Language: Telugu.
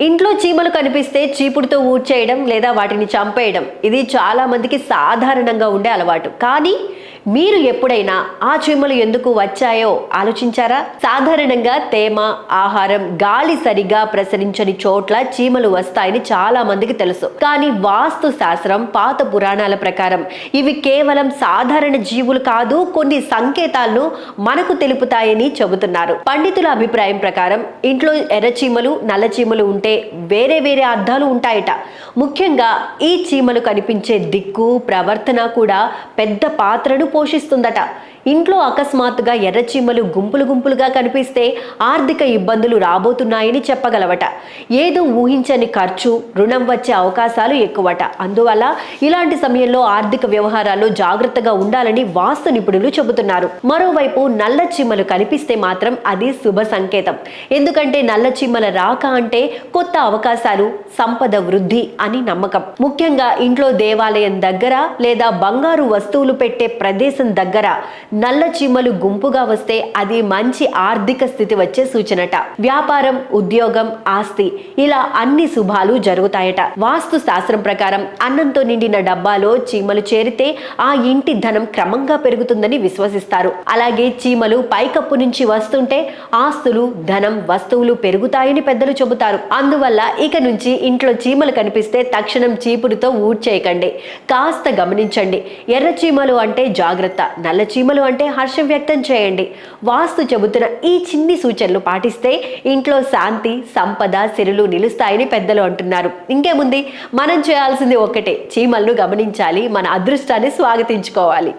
ఇంట్లో చీమలు కనిపిస్తే చీపుడుతో ఊడ్చేయడం లేదా వాటిని చంపేయడం ఇది చాలా మందికి సాధారణంగా ఉండే అలవాటు. కానీ మీరు ఎప్పుడైనా ఆ చీమలు ఎందుకు వచ్చాయో ఆలోచించారా? సాధారణంగా తేమ ఆహారం గాలి సరిగా ప్రసరించని చోట్ల చీమలు వస్తాయని చాలా మందికి తెలుసు. కానీ వాస్తు శాస్త్రం పాత పురాణాల ప్రకారం ఇవి కేవలం సాధారణ జీవులు కాదు కొన్ని సంకేతాలను మనకు తెలుపుతాయని చెబుతున్నారు. పండితుల అభిప్రాయం ప్రకారం ఇంట్లో ఎర్ర చీమలు నల్ల చీమలు ఉంటే వేరే వేరే అర్థాలు ఉంటాయట. ముఖ్యంగా ఈ చీమలు కనిపించే దిక్కు ప్రవర్తన కూడా పెద్ద పాత్రను పోషిస్తుందట. ఇంట్లో అకస్మాత్తుగా ఎర్రచిమ్మలు గుంపులు గుంపులుగా కనిపిస్తే ఆర్థిక ఇబ్బందులు రాబోతున్నాయని చెప్పగలవట. ఏదో ఊహించని ఖర్చు రుణం వచ్చే అవకాశాలు ఎక్కువట. అందువల్ల ఇలాంటి సమయంలో ఆర్థిక వ్యవహారాల్లో జాగ్రత్తగా ఉండాలని వాస్తు నిపుణులు చెబుతున్నారు. మరోవైపు నల్ల చీమలు కనిపిస్తే మాత్రం అది శుభ సంకేతం. ఎందుకంటే నల్ల చీమల రాక అంటే కొత్త అవకాశాలు సంపద వృద్ధి అని నమ్మకం. ముఖ్యంగా ఇంట్లో దేవాలయం దగ్గర లేదా బంగారు వస్తువులు పెట్టే ప్రదేశం దగ్గర నల్ల చీమలు గుంపుగా వస్తే అది మంచి ఆర్థిక స్థితి వచ్చే సూచనట. వ్యాపారం ఉద్యోగం ఆస్తి ఇలా అన్ని శుభాలు జరుగుతాయట. వాస్తు శాస్త్రం ప్రకారం అన్నంతో నిండిన డబ్బాలో చీమలు చేరితే ఆ ఇంటి ధనం క్రమంగా పెరుగుతుందని విశ్వసిస్తారు. అలాగే చీమలు పైకప్పు నుంచి వస్తుంటే ఆస్తులు ధనం వస్తువులు పెరుగుతాయని పెద్దలు చెబుతారు. అందువల్ల ఇక నుంచి ఇంట్లో చీమలు కనిపిస్తే తక్షణం చీపురుతో ఊడ్చేయకండి. కాస్త గమనించండి. ఎర్ర చీమలు అంటే జాగ్రత్త. నల్ల చీమలు అంటే హర్షం వ్యక్తం చేయండి. వాస్తు చెబుతున్న ఈ చిన్ని సూచనలు పాటిస్తే ఇంట్లో శాంతి సంపద సిరులు నిలుస్తాయని పెద్దలు అంటున్నారు. ఇంకేముంది? మనం చేయాల్సింది ఒక్కటే. చీమలను గమనించాలి మన అదృష్టాన్ని స్వాగతించుకోవాలి.